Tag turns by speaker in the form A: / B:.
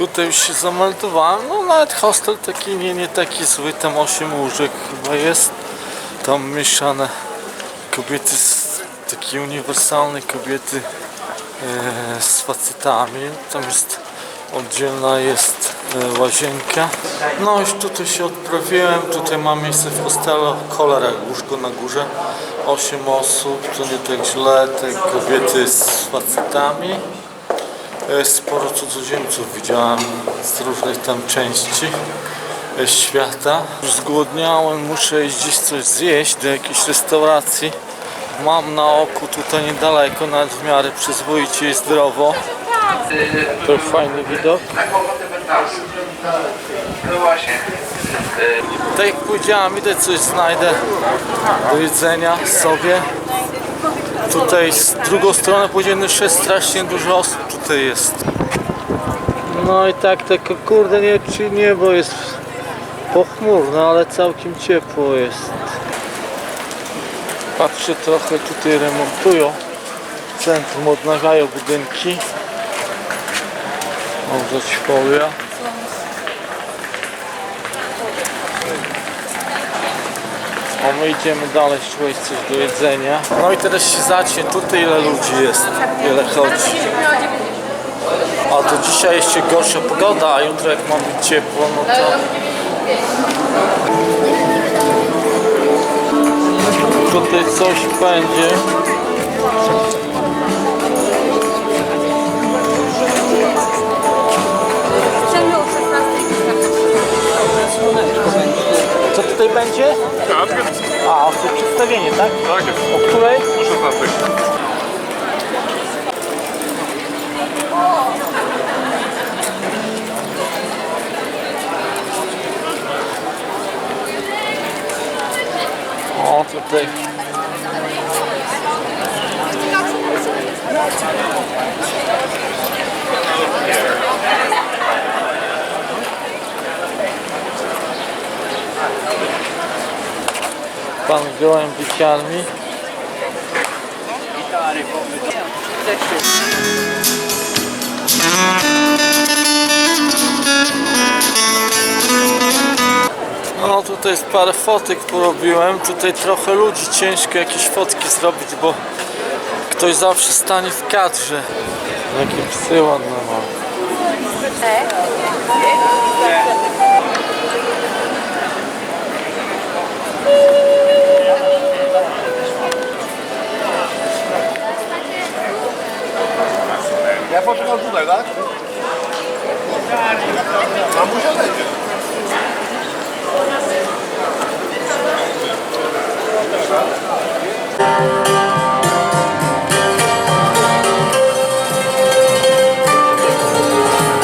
A: Tutaj już się zameldowałem, no nawet hostel taki nie, nie taki zły, tam 8 łóżek chyba jest. Tam mieszane kobiety, takie uniwersalne kobiety e, z facetami. Tam jest oddzielna jest e, łazienka. No już tutaj się odprawiłem, tutaj mam miejsce w hostelu, cholera, łóżko na górze. 8 osób, to nie tak źle, te kobiety z facetami. E, Sporo cudzoziemców widziałem z różnych tam części e, świata. Już zgłodniałem, muszę iść gdzieś coś zjeść do jakiejś restauracji. Mam na oku tutaj niedaleko, nawet w miarę przyzwoicie i zdrowo. To fajny widok. Tak jak powiedziałem, idę coś znajdę do jedzenia sobie. Tutaj z drugą stronę pójdziemy jeszcze strasznie dużo osób tutaj jest. No i tak, tak kurde nie czy niebo jest pochmurne, ale całkiem ciepło jest. Patrzę trochę tutaj remontują. Centrum odnawiają budynki. Może folia. O, my idziemy dalej szukać coś do jedzenia. No i teraz się zacznie, tutaj ile ludzi jest, ile chodzi. A to dzisiaj jeszcze gorsza pogoda, a jutro jak ma być ciepło, no to... Tutaj coś będzie. Tutaj będzie?
B: Teatr?
A: A, o, to przedstawienie, tak?
B: Tak jest.
A: O której?
B: O 16.
A: O, tutaj. Pan gołębiciarmi. No tutaj jest parę fotek porobiłem. Tutaj trochę ludzi ciężko jakieś fotki zrobić, bo ktoś zawsze stanie w kadrze. Jakie psy ładne ma.
B: Ja poczekam tutaj, tak? Muszę lecieć.
A: Thank